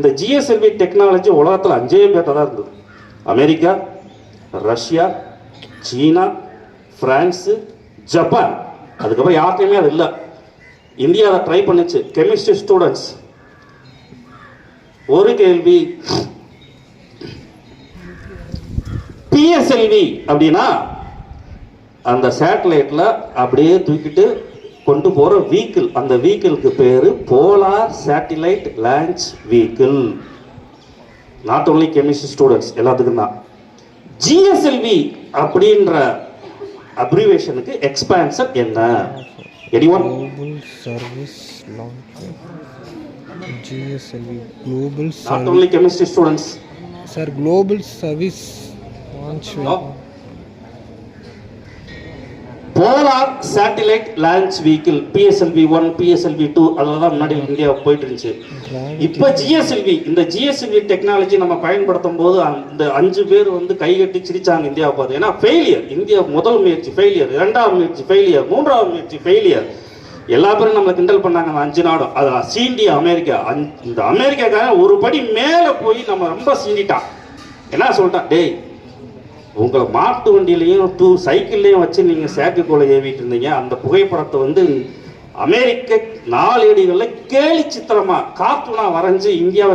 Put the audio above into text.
இந்த GSLV technology உலகத்தில் அஞ்சே பேர்த்த தான் இருந்தது. America Russia China France Japan. அதுக்கப்புறம் யார்கிட்டையுமே அது இல்லை. இந்தியா அதை ட்ரை பண்ணுச்சு கெமிஸ்ட்ரி ஸ்டூடெண்ட்ஸ் ஒரு கேள்வி. பிஎஸ்எல்வி அப்படின்னா அந்த சேட்டலைட்டில் அப்படியே தூக்கிட்டு கொண்டு போற வீக்கிள் அந்த வீக்கிளுக்கு பேரு polar satellite launch vehicle not only chemistry students எல்லாத்துக்கும் தான். ஜிஎஸ்எல்வி அப்படின்ற அப்ரிவேஷனுக்கு எக்ஸ்பான்சர் என்ன? Global Service Launch. GSLV Global not only chemistry students Global Service Launch No. Polar satellite launch vehicle PSLV one PSLV two அதெல்லாம் முன்னாடி India போயிட்டு இருந்துச்சு இப்போ ஜிஎஸ்எல்வி இந்த ஜிஎஸ்எல்வி டெக்னாலஜி நம்ம பயன்படுத்தும் போது அந்த அஞ்சு பேர் வந்து கைகட்டி சிரிச்சாங்க இந்தியாவை பார்த்து. ஏன்னா ஃபெயிலியர் இந்தியா முதல் முயற்சி ஃபெயிலியர் இரண்டாவது முயற்சி ஃபெயிலியர் மூன்றாவது முயற்சி ஃபெயிலியர் எல்லா பேரும் நம்மளை கிண்டல் பண்ணாங்க அந்த அஞ்சு நாடும். அது சீண்டி அமெரிக்கா. இந்த அமெரிக்காக்காரன் ஒரு படி மேலே போய் நம்ம ரொம்ப சீண்டிட்டான். என்ன சொல்லிட்டான்? டேய் உங்களை மாட்டு வண்டியிலையும் டூ சைக்கிள்லையும் வச்சு நீங்கள் செயற்கைக்கோளை ஏவிட்டு இருந்தீங்க. அந்த புகைப்படத்தை வந்து அமெரிக்க நாளேடுகளில் கேலி சித்திரமாக கார்ட்டூனாக வரைஞ்சி இந்தியாவை